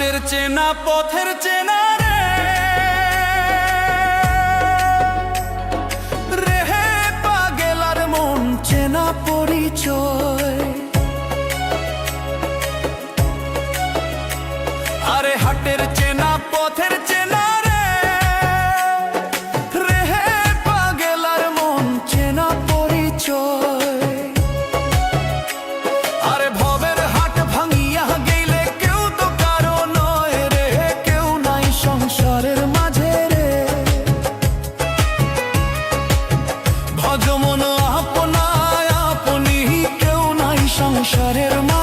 হাতের চেনা পথের চেনা। ভজমন আপনায়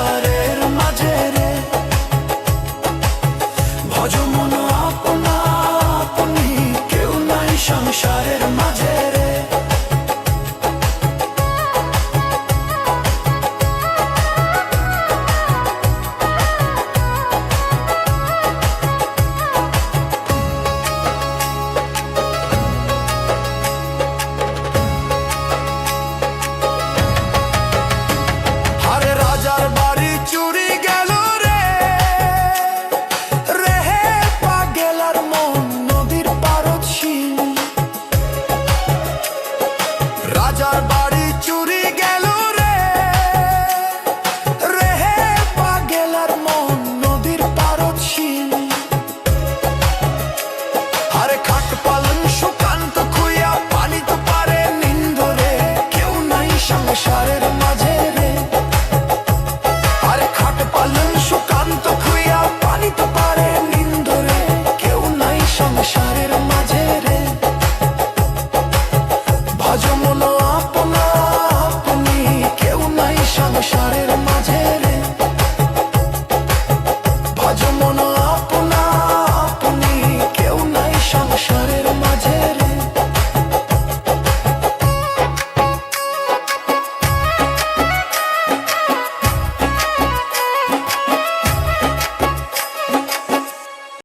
অন্ধকারের মাঝে কেউ নাই